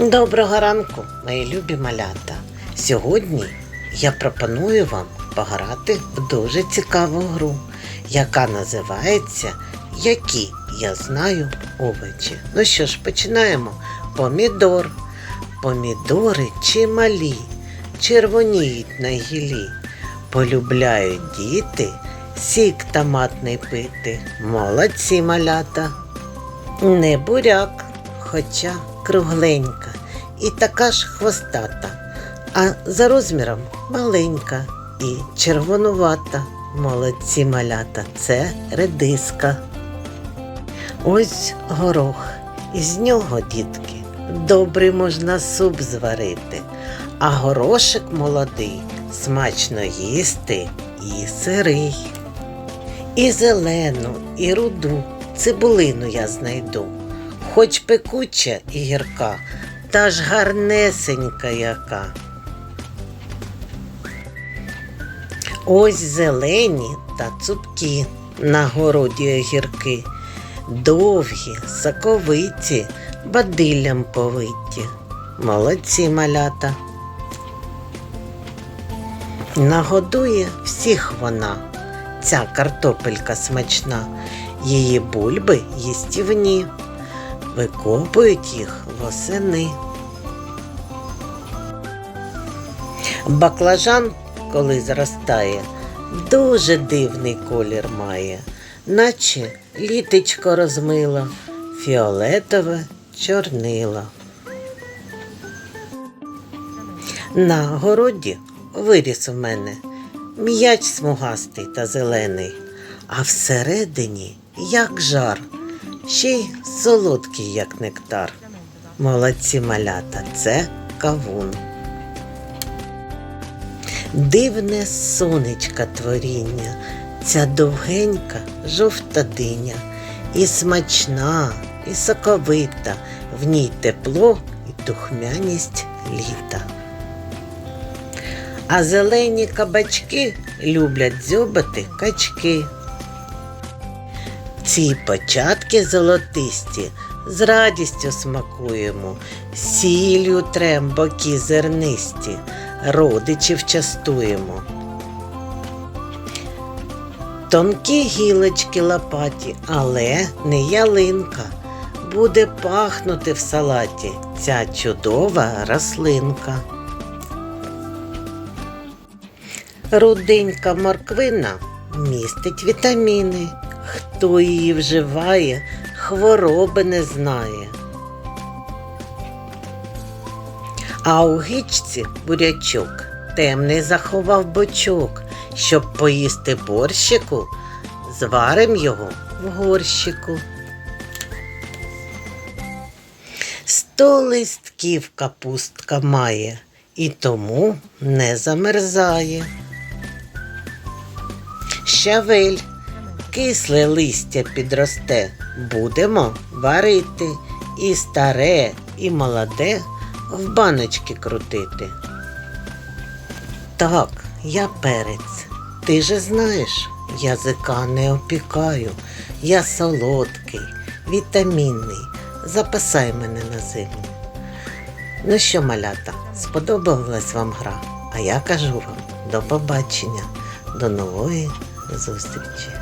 Доброго ранку, мої любі малята. Сьогодні я пропоную вам пограти в дуже цікаву гру, яка називається Які я знаю овочі. Ну що ж, починаємо. Помідор. Помідори чималі, червоніють на гілі. Полюбляють діти сік томатний пити. Молодці малята. Не буряк, хоча кругленька і така ж хвостата, а за розміром маленька і червонувата. Молодці малята, це редиска. Ось горох. Із нього, дітки, добрий можна суп зварити, а горошик молодий смачно їсти і сирий. І зелену, і руду цибулину я знайду, хоч пекуча і гірка, та ж гарнесенька яка. Ось зелені та цупкі на городі огірки, довгі, соковиті, бадиллям повиті. Молодці малята. Нагодує всіх вона, ця картопелька смачна, її бульби їстівні, викопують їх восени. Баклажан, коли зростає, дуже дивний колір має, наче літечко розмила, фіолетове чорнила. На городі виріс у мене м'яч смугастий та зелений, а всередині як жар, ще й солодкий, як нектар. Молодці малята, це кавун. Дивне сонечка творіння, ця довгенька жовта диня, і смачна, і соковита, в ній тепло і духмяність літа. А зелені кабачки люблять дзьобати качки. Ці початки золотисті з радістю смакуємо, сіллю трем боки зернисті, родичів частуємо. Тонкі гілочки лопаті, але не ялинка. Буде пахнути в салаті ця чудова рослинка. Руденька морквина містить вітаміни. Хто її вживає, хвороби не знає. А у гичці бурячок темний заховав бочок, щоб поїсти борщику, зварим його в горщику. Сто листків капустка має і тому не замерзає. Щавель, кисле листя підросте, будемо варити і старе, і молоде в баночки крутити. Так, я перець, ти же знаєш, язика не опікаю, я солодкий, вітамінний, записай мене на зиму. Ну що, малята, сподобалась вам гра, а я кажу вам до побачення, до нової зустрічі.